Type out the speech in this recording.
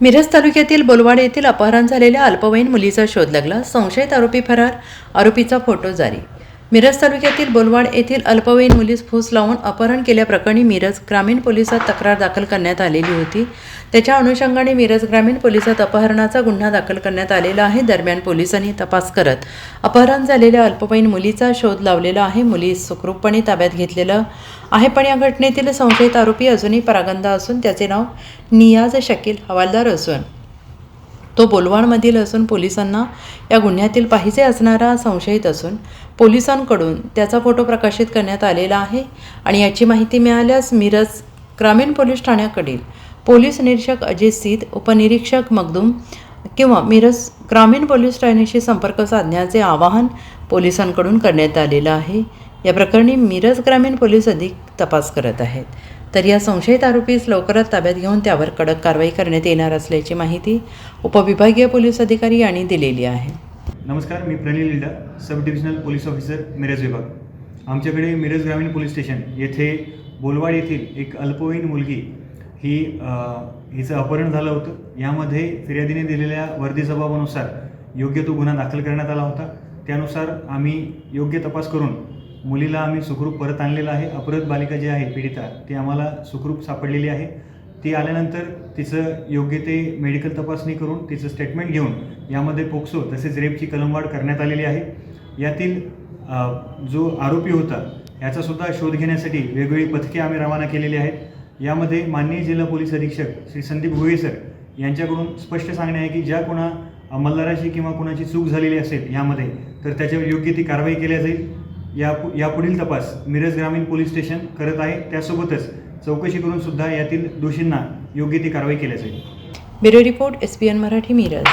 मिरज तालुक्यातील बोलवाड येथील अपहरण झालेल्या अल्पवयीन मुलीचा शोध लागला. संशयित आरोपी फरार आरोपीचा फोटो जारी. मिरज तालुक्यातील बोलवाड येथील अल्पवयीन मुलीस फूस लावून अपहरण केल्याप्रकरणी मिरज ग्रामीण पोलिसात तक्रार दाखल करण्यात आलेली होती. त्याच्या अनुषंगाने मिरज ग्रामीण पोलिसात अपहरणाचा गुन्हा दाखल करण्यात आलेला आहे. दरम्यान पोलिसांनी तपास करत अपहरण झालेल्या अल्पवयीन मुलीचा शोध लावलेला आहे. मुली सुखरूपपणे ताब्यात घेतलेलं आहे. पण या घटनेतील संशयित आरोपी अजूनही परागंदा असून त्याचे नाव नियाज शकील हवालदार असून तो बोलवाणमधील असून पोलिसांना या गुन्ह्यातील पाहिजे असणारा संशयित असून पोलिसांकडून त्याचा फोटो प्रकाशित करण्यात आलेला आहे आणि याची माहिती मिळाल्यास मिरज ग्रामीण पोलीस ठाण्याकडील पोलीस निरीक्षक अजित सीत उपनिरीक्षक मगदूम किंवा मिरज ग्रामीण पोलीस ठाण्याशी संपर्क साधण्याचे आवाहन पोलिसांकडून करण्यात आलेलं आहे. या प्रकरणी मिरज ग्रामीण पोलीस अधिक तपास करत आहेत. तर या संशयित आरोपीस लवकरच ताब्यात घेऊन त्यावर कडक कारवाई करण्यात येणार असल्याची माहिती उपविभागीय पोलीस अधिकारी यांनी दिलेली आहे. नमस्कार मी Pranil Lida sub divisional police officer Miraj विभाग. आमच्याकडे मिरज ग्रामीण पोलीस स्टेशन येथे बोलवाड येथील एक अल्पवयीन मुलगी ही हिचं अपहरण झालं होतं. यामध्ये फिर्यादीने दिलेल्या वर्दी जबाबानुसार योग्य तो गुन्हा दाखल करण्यात आला होता. त्यानुसार आम्ही योग्य तपास करून मुलीला आम्ही सुखरूप परत आणलेलं आहे. अपरत बालिका जी आहे पीडिता ती आम्हाला सुखरूप सापडलेली आहे. ती आल्यानंतर तिचं योग्य ते मेडिकल तपासणी करून तिचं स्टेटमेंट घेऊन यामध्ये पोक्सो तसेच रेपची कलमवाढ करण्यात आलेली आहे. यातील जो आरोपी होता याचासुद्धा शोध घेण्यासाठी वेगवेगळी पथके आम्ही रवाना केलेली आहेत. यामध्ये माननीय जिल्हा पोलीस अधीक्षक श्री संदीप भुये सर यांच्याकडून स्पष्ट सांगणे आहे की ज्या कोणा अंमलदाराची किंवा कोणाची चूक झालेली असेल यामध्ये तर त्याच्यावर योग्य ती कारवाई केल्या जाईल. या यापुढील तपास मिरज ग्रामीण पोलीस स्टेशन करत आहे. त्यासोबतच चौकशी करून सुद्धा यातील दोषींना योग्य ती कारवाई केल्या जाईल. Bureau report S P N Marathi Miraj.